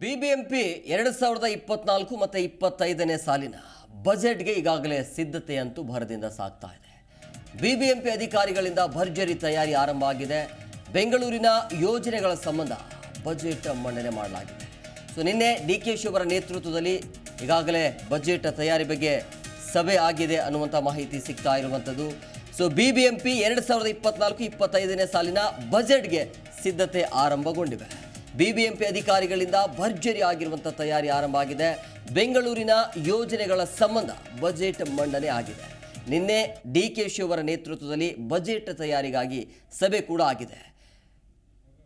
BBMP ಎರಡು ಸಾವಿರದ ಇಪ್ಪತ್ನಾಲ್ಕು ಮತ್ತು ಇಪ್ಪತ್ತೈದನೇ ಸಾಲಿನ ಬಜೆಟ್ಗೆ ಈಗಾಗಲೇ ಸಿದ್ಧತೆ ಅಂತೂ ಭರದಿಂದ ಸಾಗ್ತಾ ಇದೆ. ಬಿಬಿಎಂಪಿ ಅಧಿಕಾರಿಗಳಿಂದ ಭರ್ಜರಿ ತಯಾರಿ ಆರಂಭ ಆಗಿದೆ. ಬೆಂಗಳೂರಿನ ಯೋಜನೆಗಳ ಸಂಬಂಧ ಬಜೆಟ್ ಮಂಡನೆ ಮಾಡಲಾಗಿದೆ. ಸೊ, ನಿನ್ನೆ ಡಿ ಕೆ ಶಿವರ ನೇತೃತ್ವದಲ್ಲಿ ಈಗಾಗಲೇ ಬಜೆಟ್ ತಯಾರಿ ಬಗ್ಗೆ ಸಭೆ ಆಗಿದೆ ಅನ್ನುವಂಥ ಮಾಹಿತಿ ಸಿಗ್ತಾ ಇರುವಂಥದ್ದು. So B B M P ಎರಡು ಸಾವಿರದ ಇಪ್ಪತ್ನಾಲ್ಕು, ಇಪ್ಪತ್ತೈದನೇ ಸಾಲಿನ ಬಜೆಟ್ಗೆ ಸಿದ್ಧತೆ ಆರಂಭಗೊಂಡಿವೆ. ಬಿಬಿಎಂಪಿ ಅಧಿಕಾರಿಗಳಿಂದ ಭರ್ಜರಿ ಆಗಿರುವಂಥ ತಯಾರಿ ಆರಂಭ ಆಗಿದೆ. ಬೆಂಗಳೂರಿನ ಯೋಜನೆಗಳ ಸಂಬಂಧ ಬಜೆಟ್ ಮಂಡನೆ ಆಗಿದೆ. ನಿನ್ನೆ ಡಿ ಕೆ ಶಿವರ ನೇತೃತ್ವದಲ್ಲಿ ಬಜೆಟ್ ತಯಾರಿಗಾಗಿ ಸಭೆ ಕೂಡ ಆಗಿದೆ.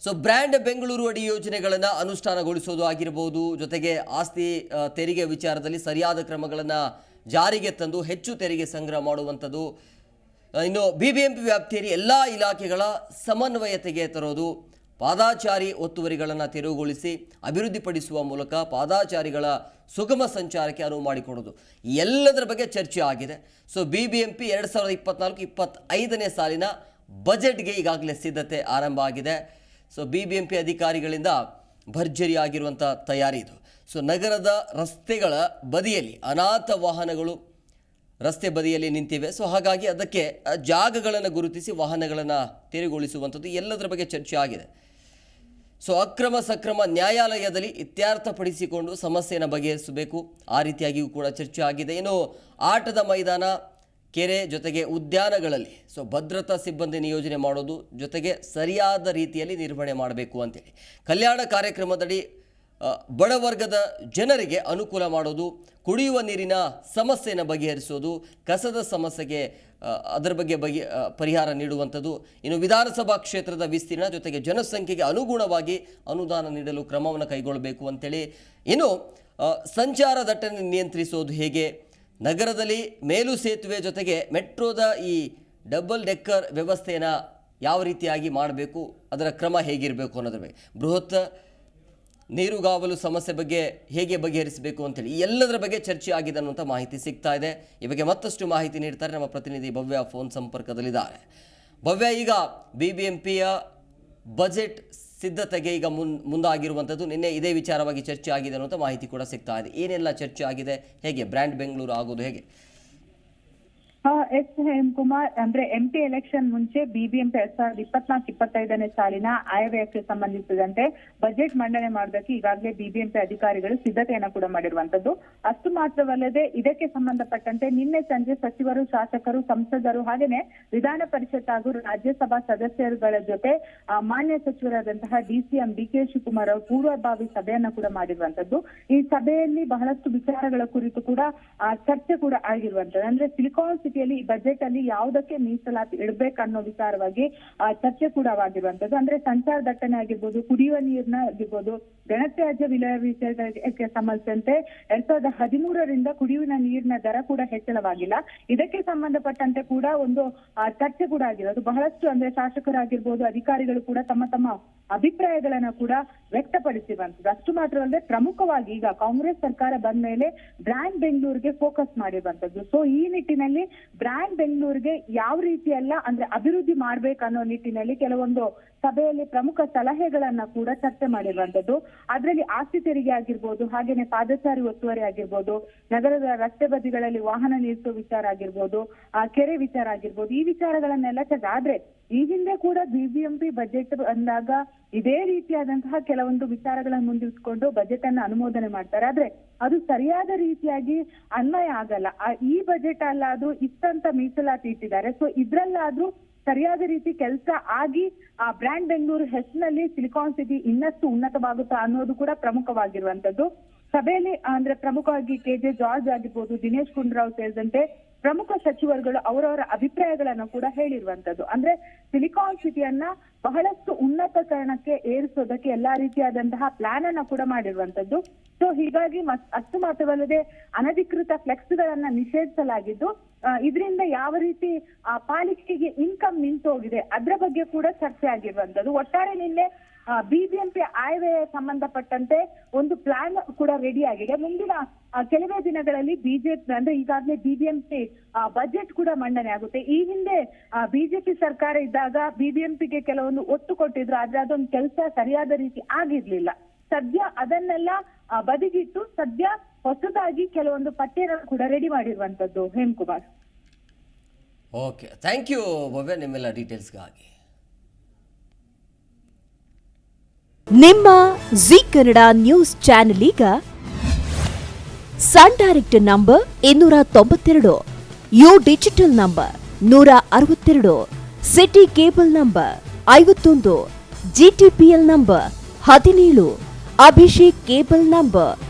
ಸೊ, ಬ್ರ್ಯಾಂಡ್ ಬೆಂಗಳೂರು ಅಡಿ ಯೋಜನೆಗಳನ್ನು ಅನುಷ್ಠಾನಗೊಳಿಸೋದು ಆಗಿರಬಹುದು ಜೊತೆಗೆ ಆಸ್ತಿ ತೆರಿಗೆ ವಿಚಾರದಲ್ಲಿ ಸರಿಯಾದ ಕ್ರಮಗಳನ್ನು ಜಾರಿಗೆ ತಂದು ಹೆಚ್ಚು ತೆರಿಗೆ ಸಂಗ್ರಹ ಮಾಡುವಂಥದ್ದು ಇನ್ನು ಬಿ ಬಿ ಎಂ ಪಿ ವ್ಯಾಪ್ತಿಯಲ್ಲಿ ಎಲ್ಲ ಇಲಾಖೆಗಳ ಸಮನ್ವಯತೆಗೆ ತರೋದು ಪಾದಾಚಾರಿ ಒತ್ತುವರಿಗಳನ್ನು ತೆರವುಗೊಳಿಸಿ ಅಭಿವೃದ್ಧಿಪಡಿಸುವ ಮೂಲಕ ಪಾದಾಚಾರಿಗಳ ಸುಗಮ ಸಂಚಾರಕ್ಕೆ ಅನುವು ಮಾಡಿಕೊಡೋದು. ಎಲ್ಲದರ ಬಗ್ಗೆ ಚರ್ಚೆ ಆಗಿದೆ. So B B M P ಎರಡು ಸಾವಿರದ ಇಪ್ಪತ್ನಾಲ್ಕು, ಇಪ್ಪತ್ತೈದನೇ ಸಾಲಿನ ಬಜೆಟ್ಗೆ ಈಗಾಗಲೇ ಸಿದ್ಧತೆ ಆರಂಭ ಆಗಿದೆ. So B B M P ಅಧಿಕಾರಿಗಳಿಂದ ಭರ್ಜರಿಯಾಗಿರುವಂಥ ತಯಾರಿ ಇದು. ಸೊ ನಗರದ ರಸ್ತೆಗಳ ಬದಿಯಲ್ಲಿ ಅನಾಥ ವಾಹನಗಳು ರಸ್ತೆ ಬದಿಯಲ್ಲಿ ನಿಂತಿವೆ. ಸೊ ಹಾಗಾಗಿ ಅದಕ್ಕೆ ಜಾಗಗಳನ್ನು ಗುರುತಿಸಿ ವಾಹನಗಳನ್ನು ತೆರವುಗೊಳಿಸುವಂಥದ್ದು ಎಲ್ಲದರ ಬಗ್ಗೆ ಚರ್ಚೆ ಆಗಿದೆ. ಸೊ ಅಕ್ರಮ ಸಕ್ರಮ ನ್ಯಾಯಾಲಯದಲ್ಲಿ ಇತ್ಯರ್ಥಪಡಿಸಿಕೊಂಡು ಸಮಸ್ಯೆಯನ್ನು ಬಗೆಹರಿಸಬೇಕು. ಆ ರೀತಿಯಾಗಿಯೂ ಕೂಡ ಚರ್ಚೆ ಆಗಿದೆ. ಇನ್ನು ಆಟದ ಮೈದಾನ, ಕೆರೆ ಜೊತೆಗೆ ಉದ್ಯಾನಗಳಲ್ಲಿ, ಸೊ ಭದ್ರತಾ ಸಿಬ್ಬಂದಿ ನಿಯೋಜನೆ ಮಾಡೋದು ಜೊತೆಗೆ ಸರಿಯಾದ ರೀತಿಯಲ್ಲಿ ನಿರ್ವಹಣೆ ಮಾಡಬೇಕು ಅಂತೇಳಿ. ಕಲ್ಯಾಣ ಕಾರ್ಯಕ್ರಮದಡಿ ಬಡವರ್ಗದ ಜನರಿಗೆ ಅನುಕೂಲ ಮಾಡೋದು, ಕುಡಿಯುವ ನೀರಿನ ಸಮಸ್ಯೆಯನ್ನು ಬಗೆಹರಿಸೋದು, ಕಸದ ಸಮಸ್ಯೆಗೆ ಅದರ ಬಗ್ಗೆ ಬಗೆ ಪರಿಹಾರ ನೀಡುವಂಥದ್ದು, ಇನ್ನು ವಿಧಾನಸಭಾ ಕ್ಷೇತ್ರದ ವಿಸ್ತೀರ್ಣ ಜೊತೆಗೆ ಜನಸಂಖ್ಯೆಗೆ ಅನುಗುಣವಾಗಿ ಅನುದಾನ ನೀಡಲು ಕ್ರಮವನ್ನು ಕೈಗೊಳ್ಳಬೇಕು ಅಂತೇಳಿ. ಇನ್ನು ಸಂಚಾರ ದಟ್ಟಣೆ ನಿಯಂತ್ರಿಸೋದು ಹೇಗೆ? ನಗರದಲ್ಲಿ ಮೇಲು ಸೇತುವೆ ಜೊತೆಗೆ ಮೆಟ್ರೋದ ಈ ಡಬಲ್ ಡೆಕ್ಕರ್ ವ್ಯವಸ್ಥೆಯನ್ನು ಯಾವ ರೀತಿಯಾಗಿ ಮಾಡಬೇಕು? ಅದರ ಕ್ರಮ ಹೇಗಿರಬೇಕು ಅನ್ನೋದ್ರ ಬಗ್ಗೆ ಬೃಹತ್ ನೀರುಗಾವಲು ಸಮಸ್ಯೆ ಬಗ್ಗೆ ಹೇಗೆ ಬಗೆಹರಿಸಬೇಕು ಅಂತೇಳಿ ಈ ಎಲ್ಲದರ ಬಗ್ಗೆ ಚರ್ಚೆ ಆಗಿದೆ ಅನ್ನುವಂಥ ಮಾಹಿತಿ ಸಿಗ್ತಾ ಇದೆ. ಈ ಬಗ್ಗೆ ಮತ್ತಷ್ಟು ಮಾಹಿತಿ ನೀಡ್ತಾರೆ ನಮ್ಮ ಪ್ರತಿನಿಧಿ ಭವ್ಯ ಫೋನ್ ಸಂಪರ್ಕದಲ್ಲಿದ್ದಾರೆ. ಭವ್ಯ, ಈಗ ಬಿ ಬಿ ಎಂ ಪಿಯ ಬಜೆಟ್ ಸಿದ್ಧತೆಗೆ ಈಗ ಮುನ್, ಮುಂದಾಗಿರುವಂಥದ್ದು ನಿನ್ನೆ ಇದೇ ವಿಚಾರವಾಗಿ ಚರ್ಚೆ ಆಗಿದೆ ಅನ್ನುವಂಥ ಮಾಹಿತಿ ಕೂಡ ಸಿಗ್ತಾ ಇದೆ. ಏನೆಲ್ಲ ಚರ್ಚೆ ಆಗಿದೆ? ಹೇಗೆ ಬ್ರ್ಯಾಂಡ್ ಬೆಂಗಳೂರು ಆಗೋದು ಹೇಗೆ? ಎಸ್ ಹೇಮಕುಮಾರ್ ಅಂದ್ರೆ ಎಂಪಿ ಎಲೆಕ್ಷನ್ ಮುಂಚೆ ಬಿಬಿಎಂಪಿ ಎರಡ್ ಸಾವಿರದ ಇಪ್ಪತ್ನಾಲ್ಕು, ಇಪ್ಪತ್ತೈದನೇ ಸಾಲಿನ ಆಯವ್ಯಯಕ್ಕೆ ಸಂಬಂಧಿಸಿದಂತೆ ಬಜೆಟ್ ಮಂಡನೆ ಮಾಡೋದಕ್ಕೆ ಈಗಾಗಲೇ ಬಿಬಿಎಂಪಿ ಅಧಿಕಾರಿಗಳು ಸಿದ್ಧತೆಯನ್ನ ಕೂಡ ಮಾಡಿರುವಂತದ್ದು ಅಷ್ಟು ಮಾತ್ರವಲ್ಲದೆ ಇದಕ್ಕೆ ಸಂಬಂಧಪಟ್ಟಂತೆ ನಿನ್ನೆ ಸಂಜೆ ಸಚಿವರು, ಶಾಸಕರು, ಸಂಸದರು ಹಾಗೇನೆ ವಿಧಾನ ಪರಿಷತ್ ಹಾಗೂ ರಾಜ್ಯಸಭಾ ಸದಸ್ಯರುಗಳ ಜೊತೆ ಮಾನ್ಯ ಸಚಿವರಾದಂತಹ ಡಿಸಿಎಂ ಡಿ ಕೆ ಶಿವಕುಮಾರ್ ಅವರು ಪೂರ್ವಭಾವಿ ಸಭೆಯನ್ನ ಕೂಡ ಮಾಡಿರುವಂತದ್ದು ಈ ಸಭೆಯಲ್ಲಿ ಬಹಳಷ್ಟು ವಿಚಾರಗಳ ಕುರಿತು ಕೂಡ ಚರ್ಚೆ ಕೂಡ ಆಗಿರುವಂತದ್ದು ಅಂದ್ರೆ ಸಿಲಿಕಾನ್ ಸಿಟಿಯಲ್ಲಿ ಈ ಬಜೆಟ್ ಅಲ್ಲಿ ಯಾವುದಕ್ಕೆ ಮೀಸಲಾತಿ ಇಡಬೇಕನ್ನೋ ವಿಚಾರವಾಗಿ ಚರ್ಚೆ ಕೂಡ ಆಗಿರುವಂತದ್ದು ಅಂದ್ರೆ ಸಂಚಾರ ದಟ್ಟಣೆ ಆಗಿರ್ಬೋದು, ಕುಡಿಯುವ ನೀರಿನ ಆಗಿರ್ಬೋದು, ಗಣತ್ಯಾಜ್ಯ ವಿಲಯ ವಿಷಯಕ್ಕೆ ಸಂಬಂಧಿಸಿದಂತೆ ಎರಡ್ ಸಾವಿರದ ಹದಿಮೂರರಿಂದ ಕುಡಿಯುವ ನೀರಿನ ದರ ಕೂಡ ಹೆಚ್ಚಳವಾಗಿಲ್ಲ. ಇದಕ್ಕೆ ಸಂಬಂಧಪಟ್ಟಂತೆ ಕೂಡ ಒಂದು ಚರ್ಚೆ ಕೂಡ ಆಗಿರೋದು. ಬಹಳಷ್ಟು ಅಂದ್ರೆ ಶಾಸಕರಾಗಿರ್ಬೋದು, ಅಧಿಕಾರಿಗಳು ಕೂಡ ತಮ್ಮ ತಮ್ಮ ಅಭಿಪ್ರಾಯಗಳನ್ನ ಕೂಡ ವ್ಯಕ್ತಪಡಿಸಿರುವಂತದ್ದು ಅಷ್ಟು ಮಾತ್ರವಲ್ಲದೆ ಪ್ರಮುಖವಾಗಿ ಈಗ ಕಾಂಗ್ರೆಸ್ ಸರ್ಕಾರ ಬಂದ ಮೇಲೆ ಬ್ರ್ಯಾಂಡ್ ಬೆಂಗಳೂರಿಗೆ ಫೋಕಸ್ ಮಾಡಿರುವಂತದ್ದು ಸೊ ಈ ನಿಟ್ಟಿನಲ್ಲಿ ಬ್ರ್ಯಾಂಡ್ ಬೆಂಗಳೂರಿಗೆ ಯಾವ ರೀತಿ ಎಲ್ಲ ಅಂದ್ರೆ ಅಭಿವೃದ್ಧಿ ಮಾಡ್ಬೇಕನ್ನೋ ನಿಟ್ಟಿನಲ್ಲಿ ಕೆಲವೊಂದು ಸಭೆಯಲ್ಲಿ ಪ್ರಮುಖ ಸಲಹೆಗಳನ್ನ ಕೂಡ ಚರ್ಚೆ ಮಾಡಿರುವಂತದ್ದು ಅದರಲ್ಲಿ ಆಸ್ತಿ ತೆರಿಗೆ ಆಗಿರ್ಬೋದು, ಹಾಗೇನೆ ಪಾದಚಾರಿ ಒತ್ತುವರಿ ಆಗಿರ್ಬೋದು, ನಗರದ ರಸ್ತೆ ಬದಿಗಳಲ್ಲಿ ವಾಹನ ನಿಲ್ಲಿಸುವ ವಿಚಾರ ಆಗಿರ್ಬೋದು, ಆ, ಕೆರೆ ವಿಚಾರ ಆಗಿರ್ಬೋದು, ಈ ವಿಚಾರಗಳನ್ನೆಲ್ಲ ಚರ್ಚೆ. ಆದ್ರೆ ಈ ಹಿಂದೆ ಕೂಡ ಬಿಬಿಎಂಪಿ ಬಜೆಟ್ ಬಂದಾಗ ಇದೇ ರೀತಿಯಾದಂತಹ ಕೆಲವೊಂದು ವಿಚಾರಗಳನ್ನು ಮುಂದಿಟ್ಕೊಂಡು ಬಜೆಟ್ ಅನ್ನ ಅನುಮೋದನೆ ಮಾಡ್ತಾರೆ. ಆದ್ರೆ ಅದು ಸರಿಯಾದ ರೀತಿಯಾಗಿ ಅನ್ವಯ ಆಗಲ್ಲ. ಈ ಬಜೆಟ್ ಅಲ್ಲಾದ್ರೂ ಇಷ್ಟಂತ ಮೀಸಲಾತಿ ಇಟ್ಟಿದ್ದಾರೆ. ಸೊ ಇದ್ರಲ್ಲಾದ್ರೂ ಸರಿಯಾದ ರೀತಿ ಕೆಲಸ ಆಗಿ ಆ ಬ್ರ್ಯಾಂಡ್ ಬೆಂಗಳೂರು ಹೆಸರಿನಲ್ಲಿ ಸಿಲಿಕಾನ್ ಸಿಟಿ ಇನ್ನಷ್ಟು ಉನ್ನತವಾಗುತ್ತಾ ಅನ್ನೋದು ಕೂಡ ಪ್ರಮುಖವಾಗಿರುವಂತದ್ದು ಸಭೆಯಲ್ಲಿ, ಅಂದ್ರೆ ಪ್ರಮುಖವಾಗಿ ಕೆ ಜೆ ಜಾರ್ಜ್ ಆಗಿರ್ಬೋದು, ದಿನೇಶ್ ಗುಂಡೂರಾವ್ ಸೇರಿದಂತೆ ಪ್ರಮುಖ ಸಚಿವರುಗಳು ಅವರವರ ಅಭಿಪ್ರಾಯಗಳನ್ನ ಕೂಡ ಹೇಳಿರುವಂತದ್ದು ಅಂದ್ರೆ ಸಿಲಿಕಾನ್ ಸಿಟಿಯನ್ನ ಬಹಳಷ್ಟು ಉನ್ನತಕರಣಕ್ಕೆ ಏರಿಸೋದಕ್ಕೆ ಎಲ್ಲಾ ರೀತಿಯಾದಂತಹ ಪ್ಲಾನ್ ಅನ್ನ ಕೂಡ ಮಾಡಿರುವಂತದ್ದು ಸೊ ಹೀಗಾಗಿ ಅಷ್ಟು ಮಾತ್ರವಲ್ಲದೆ ಅನಧಿಕೃತ ಫ್ಲೆಕ್ಸ್ ಗಳನ್ನ ನಿಷೇಧಿಸಲಾಗಿದ್ದು ಇದರಿಂದ ಯಾವ ರೀತಿ ಪಾಲಿಕೆಗೆ ಇನ್ಕಮ್ ನಿಂತೋಗಿದೆ, ಅದ್ರ ಬಗ್ಗೆ ಕೂಡ ಚರ್ಚೆ ಆಗಿರುವಂತದ್ದು ಒಟ್ಟಾರೆ ನಿನ್ನೆ ಬಿಬಿಎಂಪಿ ಆಯವ್ಯಯ ಸಂಬಂಧಪಟ್ಟಂತೆ ಒಂದು ಪ್ಲಾನ್ ಕೂಡ ರೆಡಿ ಆಗಿದೆ. ಮುಂದಿನ ಕೆಲವೇ ದಿನಗಳಲ್ಲಿ ಬಿಜೆಪಿ ಅಂದ್ರೆ ಈಗಾಗಲೇ ಬಿಬಿಎಂಪಿ ಬಜೆಟ್ ಕೂಡ ಮಂಡನೆ ಆಗುತ್ತೆ. ಈ ಹಿಂದೆ ಬಿಜೆಪಿ ಸರ್ಕಾರ ಇದ್ದಾಗ ಬಿಬಿಎಂಪಿಗೆ ಕೆಲವೊಂದು ಒತ್ತು ಕೊಟ್ಟಿದ್ರು, ಆದ್ರೆ ಅದೊಂದು ಕೆಲಸ ಸರಿಯಾದ ರೀತಿ ಆಗಿರ್ಲಿಲ್ಲ. ಸದ್ಯ ಅದನ್ನೆಲ್ಲ ಬದಿಗಿಟ್ಟು ಸದ್ಯ ಹೊಸದಾಗಿ ಕೆಲವೊಂದು ಪಠ್ಯಗಳು ಕೂಡ ರೆಡಿ ಮಾಡಿರುವಂತದ್ದು Hemkumar okay thank you Bhavya ನಿಮ್ಮೆಲ್ಲ ಡೀಟೇಲ್ಸ್ಗಾಗಿ ನಿಮ್ಮ ಜಿ ಕನ್ನಡ ನ್ಯೂಸ್ ಚಾನೆಲ್ ಈಗ ಸನ್ ಡೈರೆಕ್ಟ್ ನಂಬರ್ ಇನ್ನೂರ ತೊಂಬತ್ತೆರಡು ಯು ಡಿಜಿಟಲ್ ನಂಬರ್ ನೂರ ಅರವತ್ತೆರಡು ಸಿಟಿ ಕೇಬಲ್ ನಂಬರ್ ಐವತ್ತೊಂದು ಜಿಟಿಪಿಎಲ್ ನಂಬರ್ ಹದಿನೇಳು ಅಭಿಷೇಕ್ ಕೇಬಲ್ ನಂಬರ್